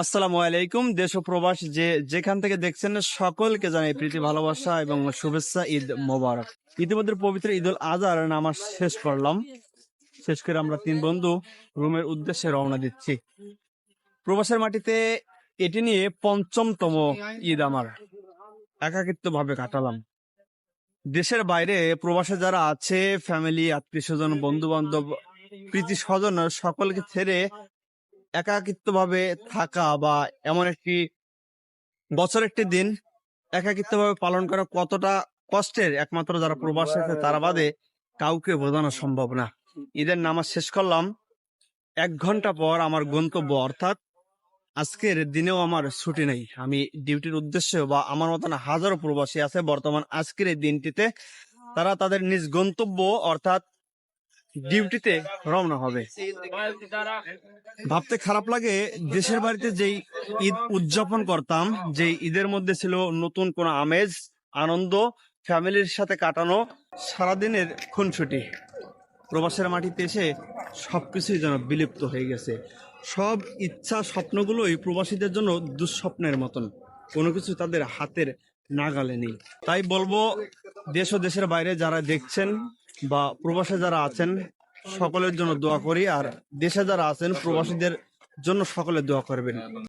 আসসালামু আলাইকুম, দেশ প্রবাস যে যেখান থেকে দেখছেন, সকলকে জানাই প্রীতি, ভালোবাসা এবং শুভেচ্ছা, ঈদ মোবারক। ইতিমধ্যে পবিত্র ঈদ উল আজহার নামাজ শেষ করলাম। শেষ করে আমরা তিন বন্ধু রুমের উদ্দেশ্যে রওনা দিচ্ছি। প্রবাসের মাটিতে এটি নিয়ে পঞ্চমতম ঈদ আমার। একাকিত্ব ভাবে কাটালাম। দেশের বাইরে প্রবাসে যারা আছে ফ্যামিলি আত্মীয় স্বজন বন্ধু বান্ধব প্রীতি স্বজন, সকলকে ছেড়ে একাকিত্ব ভাবে থাকা বা এমন একটি বছর একটি দিন একাকিত্ব ভাবে পালন করা কতটা কষ্টের? একমাত্র যারা প্রবাসে আছে তারা বাদে কাউকে বোঝানো সম্ভব না। ঈদের নামাজ শেষ করলাম। এক ঘণ্টা পর আমার গন্তব্য, অর্থাৎ আজকের দিনেও আমার ছুটি নেই। আমি ডিউটির উদ্দেশ্যে বা আমার মতন হাজারো প্রবাসী আছে। বর্তমান আজকের এই দিনটিতে তারা তাদের নিজ গন্তব্য, অর্থাৎ ডিউটিতে রওনা হবে। ভাবতে খারাপ লাগে, দেশের বাড়িতে যেই ঈদ উদযাপন করতাম যে ঈদের মধ্যে ছিল নতুন কোন আমেজ, আনন্দ, ফ্যামিলির সাথে কাটানো, সারাদিনের খুনছুটি প্রবাসের মাটিতে এসে সবকিছুই যেন বিলুপ্ত হয়ে গেছে। সব ইচ্ছা, স্বপ্নগুলোই প্রবাসীদের জন্য দুঃস্বপ্নের মতন। কোনো কিছু তাদের হাতের নাগালে নেই। তাই বলব, দেশ ও দেশের বাইরে যারা দেখছেন বা প্রবাসে যারা আছেন, সকলের জন্য দোয়া করি, আর দেশে যারা আছেন, প্রবাসীদের জন্য সকলে দোয়া করবেন।